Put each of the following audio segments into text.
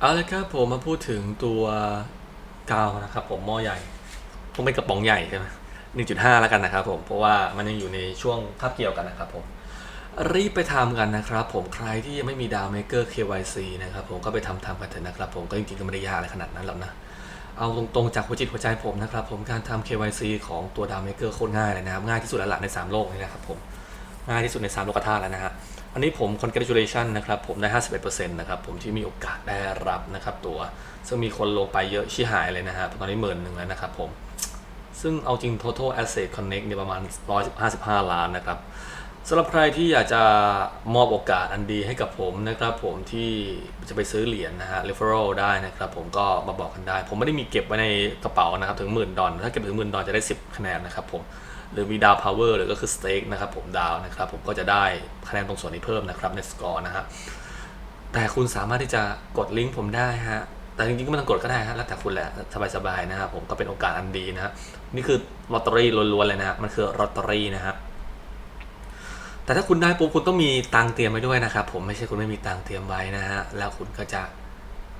เอาละครับผมมาพูดถึงตัวกาวนะครับผมหม้อใหญ่คงเป็นกระป๋องใหญ่ใช่ไหม1.5แล้วกันนะครับผมเพราะว่ามันยังอยู่ในช่วงคาบเกี่ยวกันนะครับผมรีบไปทำกันนะครับผมใครที่ยังไม่มีดาวเมเกอร์ KYC นะครับผมก็ไปทำทำกันเถอะนะครับผมก็จริงๆก็ไม่ได้ยากอะไรขนาดนั้นหรอกนะเอาตรงๆจากหัวจิตหัวใจผมนะครับผมการทำ KYC ของตัวดาวเมเกอร์โคตรง่ายเลยนะครับง่ายที่สุดแล้วละใน 3 โลกนี้นะครับผม ง่ายที่สุดใน 3 โลกธาตุแล้วนะฮะอันนี้ผม congratulation นะครับ ผมได้ 51%นะครับ ผมที่มีโอกาสได้รับนะครับตัว ซึ่งมีคนลงไปเยอะชิหายเลยนะฮะตอนนี้หมื่นหนึ่งแล้วนะครับผม ซึ่งเอาจริง total asset connect เนี่ยประมาณ 155 ล้านนะครับสำหรับใครที่อยากจะมอบโอกาสอันดีให้กับผมนะครับผมที่จะไปซื้อเหรียญนะฮะ referral ได้นะครับผมก็มาบอกกันได้ ผมไม่ได้มีเก็บไว้ในกระเป๋านะครับถึงหมื่นดอลถ้าเก็บถึงหมื่นดอลจะได้ 10 คะแนนนะครับผม หรือมีดาว power หรือก็คือ stake นะครับผมดาวนะครับผมก็จะได้คะแนนตรงส่วนนี้เพิ่มนะครับในสกอร์นะฮะแต่คุณสามารถที่จะกดลิงก์ผมได้ฮะแต่จริงๆก็ไม่ต้องกดก็ได้ฮะแล้วแต่คุณแหละสบายๆนะครับผมก็เป็นโอกาสอันดีนะฮะนี่คือลอตเตอรี่ล้วนๆเลยนะฮะมันคือลอตเตอรี่นะฮะแต่ถ้าคุณได้ปุ๊บคุณต้องมีตังเตรียมไว้ด้วยนะครับผมไม่ใช่คุณไม่มีตังเตรียมไว้นะฮะแล้วคุณก็จะ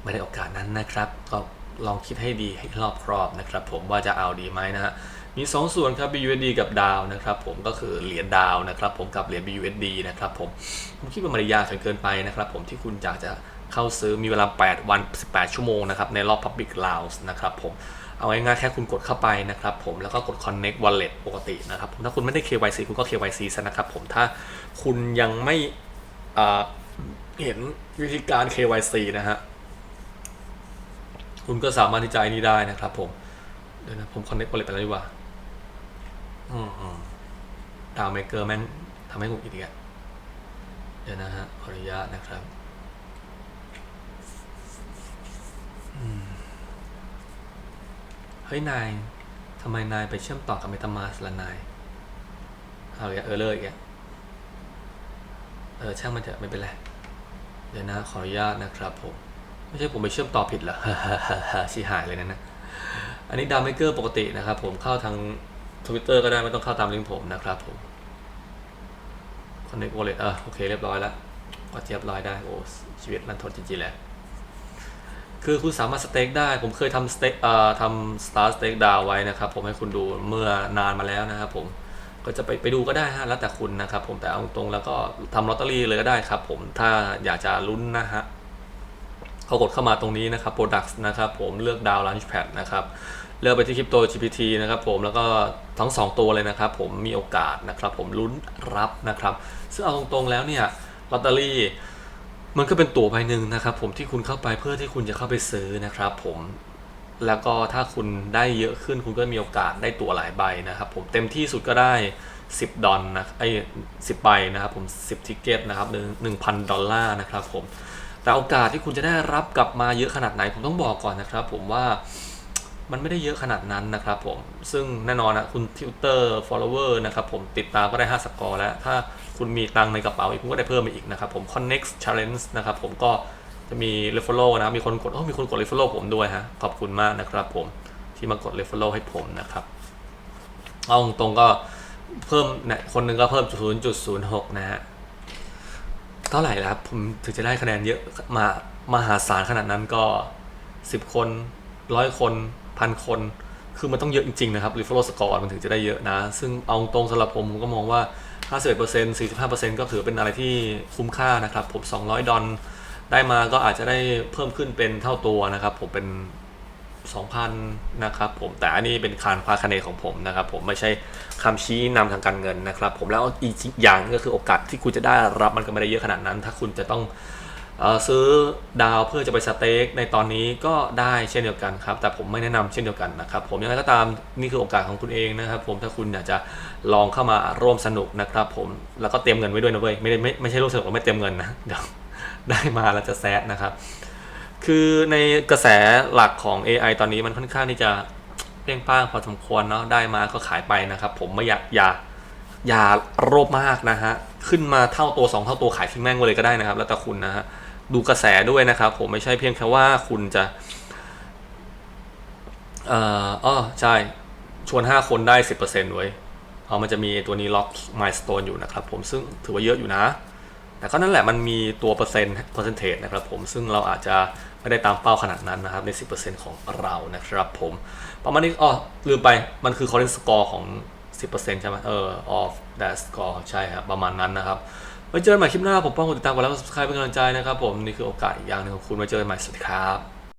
ไม่ได้โอกาสนั้นนะครับ ก็ลองคิดให้ดีให้รอบครอบนะครับ ผมว่าจะเอาดีไหมนะฮะ มี 2 ส่วนครับ BUSD กับดาวนะครับผมก็คือเหรียญดาวนะครับผมกับเหรียญ BUSD นะครับผมผมคิดว่ามันยากจนเกินไปนะครับผมที่คุณอยากจะเข้าซื้อมีเวลา 8 วัน 18 ชั่วโมงนะครับในรอบ Public Launch นะครับผมเอาง่ายๆแค่คุณกดเข้าไปนะครับผมแล้วก็กด Connect Wallet ปกตินะครับถ้าคุณไม่ได้ KYC คุณก็ KYC ซะนะครับผมถ้าคุณยังไม่เห็นวิธีการ KYC นะฮะคุณก็สามารถที่จะไอ้นี่ได้นะครับผมเดี๋ยวนะผม Connect Wallet ไปแล้วดีกว่า อืมอืมดาวเมเกอร์แม่งทำให้หงุดหงิดอีกอะเดี๋ยวนะฮะขออนุญาตนะครับเฮ้ย นายทำไมนายไปเชื่อมต่อกับเมตามาสละนาย เอาอย่าเออเลยอีกอะเออช่างมันเถอะไม่เป็นไร เดี๋ยวนะขออนุญาตนะครับผม ไม่ใช่ผมไปเชื่อมต่อผิดเหรอ ชิหายเลยนะนะ อันนี้ดาวเมเกอร์ปกตินะครับผมเข้าทาง Twitter ก็ได้ไม่ต้องเข้าตามลิงก์ผมนะครับผม Connect Wallet อะโอเคเรียบร้อยแล้วก็เรียบร้อยได้โอ้ชีวิตมันทนจริงๆแหละคือคุณสามารถสเต็กได้ ผมเคยทำสเต็กเอ่อทำ Star Stake ดาวไว้นะครับ ผมให้คุณดูเมื่อนานมาแล้วนะครับผมก็จะไปไปดูก็ได้ฮะแล้วแต่คุณนะครับ ผมแต่เอาตรงแล้วก็ทำลอตเตอรี่เลยก็ได้ครับ ผมถ้าอยากจะลุ้นนะฮะ เขากดเข้ามาตรงนี้นะครับ Products นะครับผมเลือกดาว Launchpad นะครับเลือกไปที่ Crypto GPT นะครับผมแล้วก็ทั้ง 2 ตัวเลยนะครับ ผมมีโอกาสนะครับ ผมลุ้นรับนะครับ ซึ่งเอาตรงๆแล้วเนี่ยลอตเตอรี่มันก็เป็นตั๋วใบหนึ่งนะครับ ผมที่คุณเข้าไปเพื่อที่คุณจะเข้าไปซื้อนะครับ ผมแล้วก็ถ้าคุณได้เยอะขึ้นคุณก็มีโอกาสได้ตั๋วหลายใบนะครับ ผมเต็มที่สุดก็ได้ 10 ดอลนะไอ้สิใบนะครับ ผม 10 ทิกเก็ตนะครับหนึ่งพันดอลลาร์นะครับ ผม แต่โอกาสที่คุณจะได้รับกลับมาเยอะขนาดไหนผมต้องบอกก่อนนะครับ ผมว่ามันไม่ได้เยอะขนาดนั้นนะครับผม ซึ่งแน่นอนนะคุณทิวเตอร์ follower นะครับผมติดตามก็ได้ 5 สกอร์แล้ว ถ้าคุณมีตังในกระเป๋าอีกคุณก็ได้เพิ่มไปอีกนะครับผม connect challenge นะครับผมก็จะมี referral นะ มีคนกดโอ้มีคนกด referral ผมด้วยฮะ ขอบคุณมากนะครับผมที่มากด referral ให้ผมนะครับ เอาตรงๆก็เพิ่มเนี่ยคนหนึ่งก็เพิ่ม 0.06 นะฮะ ท่าไหร่แล้วผมถึงจะได้คะแนนเยอะมามหาศาลขนาดนั้นก็ 10 คนร้อยคนพันคน คือมันต้องเยอะจริง ๆ นะครับ referral score มันถึงจะได้เยอะนะ ซึ่งเอาตรงสำหรับผมผมก็มองว่า 51% 45%ก็ถือเป็นอะไรที่คุ้มค่านะครับ ผม 200 ดอลได้มาก็อาจจะได้เพิ่มขึ้นเป็นเท่าตัวนะครับ ผมเป็น 2,000 นะครับผมแต่อันนี้เป็นคานพาคะเนของผมนะครับผมไม่ใช่คำชี้นำทางการเงินนะครับ ผมแล้วอีกอย่างก็คือโอกาสที่คุณจะได้รับมันก็ไม่ได้เยอะขนาดนั้น ถ้าคุณจะต้องอซื้อดาวเพื่อจะไปสเต็กในตอนนี้ก็ได้เช่นเดียวกันครับ แต่ผมไม่แนะนำเช่นเดียวกันนะครับ ผมยังไงก็ตามนี่คือโอกาสของคุณเองนะครับ ผมถ้าคุณอยากจะลองเข้ามาร่วมสนุกนะครับ ผมแล้วก็เตรียมเงินไว้ด้วยนะเว้ยไม่ได้ไม่ไม่ใช่ร่วมสนุกไม่เตรียมเงินนะเดี๋ยวได้มาแล้วจะแซดนะครับ คือในกระแสหลักของ AI ตอนนี้มันค่อนข้างที่จะเปรี้ยงป้างพอสมควรเนาะได้มาก็ขายไปนะครับ ผมไม่อยากอย่าอย่าโลภมากนะฮะ ขึ้นมาเท่าตัว 2 เท่าตัวขายทิ้งแม่งไปเลยก็ได้นะครับ แล้วแต่คุณนะฮะ ดูกระแสด้วยนะครับ ผมไม่ใช่เพียงแค่ว่าคุณจะ เอ่ออ้อใช่ ชวน 5 คนได้ 10%เว้ยเอามันจะมีตัวนี้ล็อกมายส t ตนอยู่นะครับผมซึ่งถือว่าเยอะอยู่นะ แต่ก็นั่นแหละมันมีตัวเปอร์เซ็นต์เปอร์เซนเทจนะครับผมซึ่งเราอาจจะไม่ได้ตามเป้าขนาดนั้นนะครับใน 10%ของเรานะครับผมประมาณนี้อ๋อลืมไปมันคือ current score ของ 10%ใช่ไหมเออ of that score ใช่ครับประมาณนั้นนะครับไว้เจอกันใหม่คลิปหน้าผมป้องกดติดตามกดไลค์กดซับสไครป์เป็นกำลังใจนะครับผมนี่คือโอกาสอีกอย่างหนึ่งของคุณไว้เจอกันใหม่สวัสดีครับ